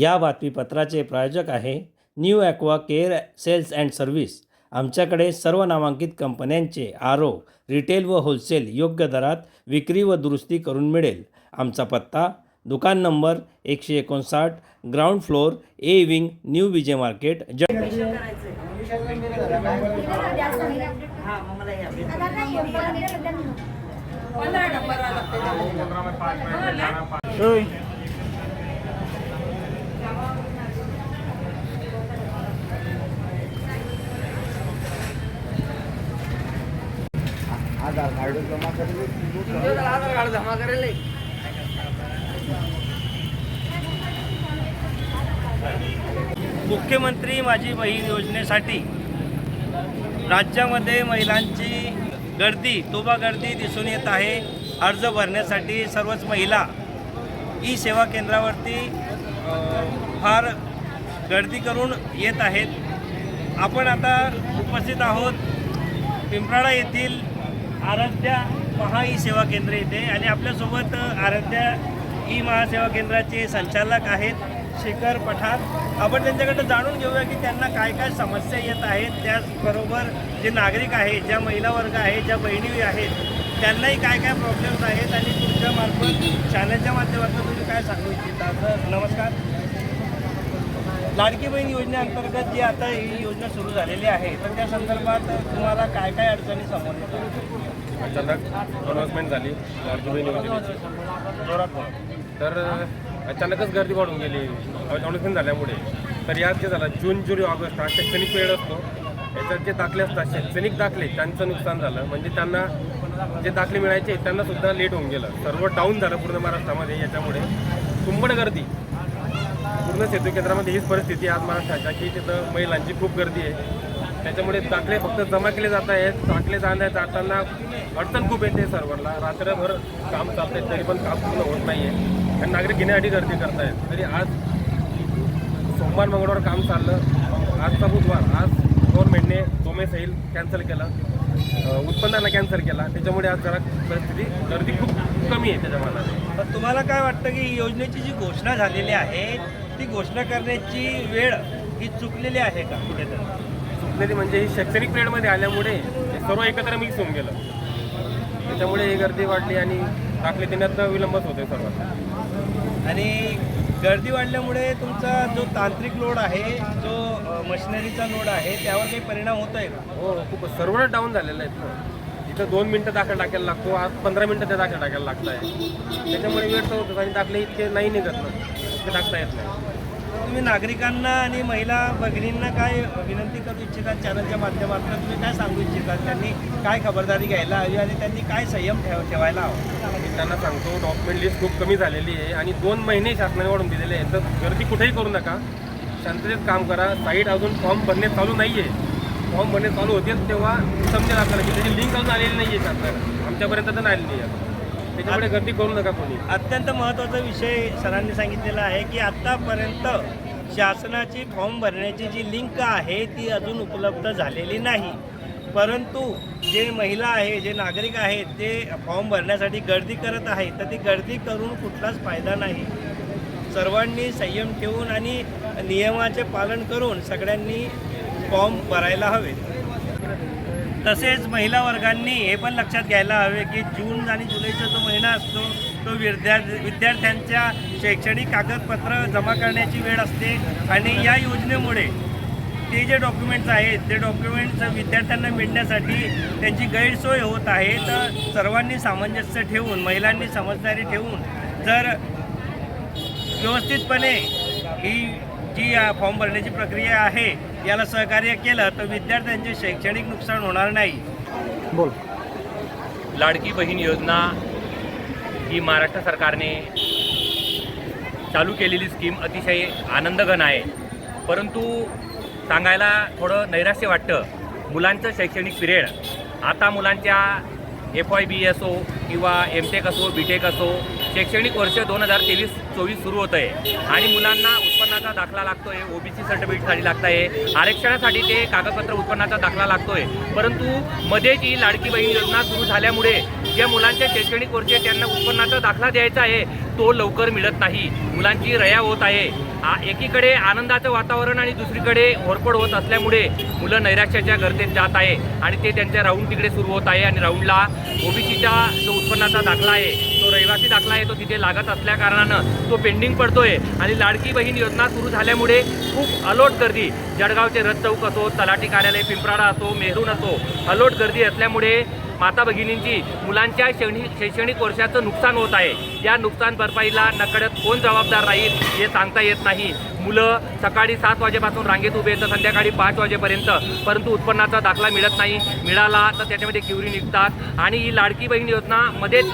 या बातमीपत्राचे प्रायोजक आहे new aqua care sales and service. आमच्याकडे सर्व नामांकित कंपन्यांचे आर रिटेल व होलसेल योग्य दरात विक्री व दुरुस्ती करून मिळेल. आमचा पत्ता दुकान नंबर एकशे एकोणसाठ ground floor A wing new Vijay market ज आधार कार्ड जमा करेल. आधार कार्ड जमा करेल मुख्यमंत्री माझी बहीण योजनेसाठी राज्यामध्ये महिलांची गर्दी तोबा गर्दी दिसून येत आहे. अर्ज भरण्यासाठी सर्वच महिला ई सेवा केंद्रावरती फार गर्दी करून येत आहेत. आपण आता उपस्थित आहोत. पिंपराळा येथील आराध्या महा ई सेवा केंद्र येथे आणि आपल्यासोबत आराध्या ई महासेवा केंद्राचे संचालक आहेत शेखर पठार. आपण त्यांच्याकडे जाणून घेऊया की त्यांना काय काय समस्या येत आहेत. त्याचबरोबर जे नागरिक आहेत ज्या महिला वर्ग आहेत ज्या बहिणी आहेत त्यांनाही काय काय प्रॉब्लेम्स आहेत आणि तुमच्या मार्फत चॅनलच्या माध्यमातून तुम्ही काय सांगू इच्छिता? तर नमस्कार. लाडकी बहीण योजनेअंतर्गत जी आता ही योजना सुरू झालेली आहे तर त्या संदर्भात तुम्हाला काय काय अडचणी समोर येतात? अचानक अनाऊन्समेंट झाली. लाडकी बहीण योजनेची. जोरात. तर अचानकच गर्दी वाढून गेली. अनाऊन्समेंट झाल्यामुळे. तर यात जे झालं जून जुलै ऑगस्ट हा शैक्षणिक पिरियड असतो. याच्यात जे दाखले असतात शैक्षणिक दाखले त्यांचं नुकसान झालं. म्हणजे त्यांना जे दाखले मिळायचे त्यांना सुद्धा लेट होऊन गेलं. सर्व डाऊन झालं पूर्ण महाराष्ट्रामध्ये याच्यामुळे. तुंबड गर्दी. पूर्ण सेतू केंद्रामध्ये हीच परिस्थिती आज महाराष्ट्राच्या की तिथं महिलांची खूप गर्दी आहे. त्याच्यामुळे दाखले फक्त जमा केले जात आहेत दाखले जाण्या जाताना अडचण खूप येते सर्वांना. रात्रभर काम चालतंय तरी पण काम पूर्ण होत नाही आहे आणि नागरिक घेण्यासाठी गर्दी करतायत. तरी आज सोमवार मंगळवार काम चाललं. आजचा बुधवार. आज गव्हर्नमेंटने दोमे सैल कॅन्सल केला. उत्पन्नाला कॅन्सल केला. त्याच्यामुळे आज जरा परिस्थिती गर्दी खूप कमी आहे त्याच्या मनात पण तुम्हाला काय वाटतं की योजनेची जी घोषणा झालेली आहे ती घोषणा करण्याची वेळ ही चुकलेली आहे का कुठेतरी? चुकलेली म्हणजे ही शैक्षणिक पिरियडमध्ये आल्यामुळे हे सर्व एकत्र मिक्स होऊन गेलं. त्याच्यामुळे ही गर्दी वाढली आणि दाखले देण्यात विलंबच होते सर्वात. आणि गर्दी वाढल्यामुळे तुमचा जो तांत्रिक लोड आहे जो अ, मशिनरीचा लोड आहे त्यावर काही परिणाम होत आहे का? हो खूप सर्व डाऊन झालेलं आहेत. ना इथं दोन मिनटं दाखल टाकायला लागतो आज पंधरा मिनटं त्या दाखल टाकायला लागत आहे त्याच्यामुळे वेळ तर होतो आणि दाखले इतके नाही निघत ना. ते टाकता येत नाही. तुम्ही नागरिकांना आणि महिला भगिनींना काय विनंती करू इच्छितात चॅनलच्या माध्यमातून? तुम्ही काय सांगू इच्छितात त्यांनी काय खबरदारी घ्यायला हवी आणि त्यांनी काय संयम ठेव ठेवायला हवा? मी त्यांना सांगतो डॉक्युमेंट लिस्ट खूप कमी झालेली आहे आणि दोन महिने शासनाने वाढून दिलेले आहेत. तर गर्दी कुठेही करू नका. शांततेत काम करा. साईट अजून फॉर्म भरणे चालू नाही आहे फॉर्म भरणे चालू होते तेव्हा समजेल आपल्याला की त्याची लिंक अजून आलेली नाही आहे शासनाला आमच्यापर्यंत तर नाही आलेली आहे त्याच्यामुळे गर्दी करू नका कोणी. अत्यंत महत्त्वाचा विषय सरांनी सांगितलेला आहे की आत्तापर्यंत शासनाची फॉर्म भरण्याची जी लिंक आहे ती अजून उपलब्ध झालेली नाही. परंतु जे महिला आहे जे नागरिक आहेत ते फॉर्म भरण्यासाठी गर्दी करत आहेत तर ती गर्दी करून कुठलाच फायदा नाही. सर्वांनी संयम ठेवून आणि नियमाचे पालन करून सगळ्यांनी फॉर्म भरायला हवे तसेच महिला वर्गांनी हे पण लक्षात घ्यायला हवे की जून आणि जुलैचा जो महिना असतो तो विद्यार्थी विद्यार्थ्यांच्या शैक्षणिक कागदपत्र जमा करण्याची वेळ असते आणि या योजनेमुळे ते जे डॉक्युमेंट्स आहेत ते डॉक्युमेंट्स विद्यार्थ्यांना मिळण्यासाठी त्यांची गैरसोय होत आहे. तर सर्वांनी सामंजस्य ठेवून महिलांनी समजदारी ठेवून जर व्यवस्थितपणे ही जी फॉर्म भरण्याची प्रक्रिया आहे याला सहकार्य केलं तर विद्यार्थ्यांचे शैक्षणिक नुकसान होणार नाही. बोल. लाडकी बहीण योजना ही महाराष्ट्र सरकारने चालू केलेली स्कीम अतिशय आनंदघन आहे. परंतु सांगायला थोडं नैराश्य वाटतं. मुलांचं शैक्षणिक पिरियड आता मुलांच्या एफ वाय बी असो किंवा एम टेक असो बी टेक असो शैक्षणिक वर्ष दोन हजार तेवीस चोवीस सुरू होतं आहे आणि मुलांना उत्पन्नाचा दाखला लागतो आहे ओबीसी सर्टिफिकेटसाठी लागत आहे आरक्षणासाठी ते कागदपत्र उत्पन्नाचा दाखला लागतो आहे परंतु मध्येच ही लाडकी बहीण योजना सुरू झाल्यामुळे ज्या मुलांचे शैक्षणिक वर्ष त्यांना उत्पन्नाचा दाखला द्यायचा आहे तो लवकर मिळत नाही. मुलांची रया होत आहे. एकीकडे आनंदाचं वातावरण आणि दुसरीकडे होरपड होत असल्यामुळे मुलं नैराश्याच्या गर्दीत जात आहे आणि ते त्यांच्या राऊंड तिकडे सुरू होत आहे आणि राऊंडला ओबीसीचा जो उत्पन्नाचा दाखला आहे तो रहिवासी दाखला आहे तो तिथे लागत असल्याकारणानं तो पेंडिंग पडतोय आणि लाडकी बहीण योजना सुरू झाल्यामुळे खूप अलोट गर्दी. जळगावचे रथ चौक असो तलाठी कार्यालय पिंपराडा असो मेहरून असो अलोट गर्दी असल्यामुळे माता भगिनींची मुलांच्या शैक्षणिक शैक्षणिक वर्षाचं नुकसान होत आहे. या नुकसान भरपाईला नकळत कोण जबाबदार राहील हे सांगता येत नाही. मुलं सकाळी सात वाजेपासून रांगेत उभे तर संध्याकाळी पाच वाजेपर्यंत. परंतु उत्पन्नाचा दाखला मिळत नाही. मिळाला तर त्याच्यामध्ये क्युरी निघतात. आणि ही लाडकी बहीण योजना मध्येच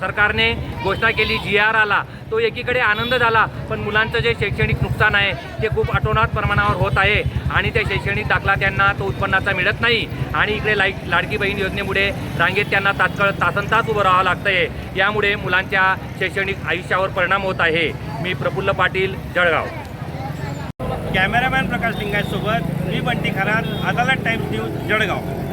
सरकारने घोषणा केली जी आर आला. तो एकीकडे आनंद झाला पण मुलांचं जे शैक्षणिक नुकसान आहे ते खूप अटोनात प्रमाणावर होत आहे. आणि त्या शैक्षणिक दाखला त्यांना तो उत्पन्नाचा मिळत नाही. आणि इकडे लाई लाडकी बहीण योजनेमुळे रांगेत त्यांना तात्काळ तासन तास उभं राहावं लागतं आहे यामुळे मुलांच्या शैक्षणिक आयुष्यावर परिणाम होत आहे. मी प्रफुल्ल पाटील जळगाव. कॅमेरामॅन प्रकाश लिंगायतसोबत मी बंटी खरात अदालत टाइम्स न्यूज जळगाव.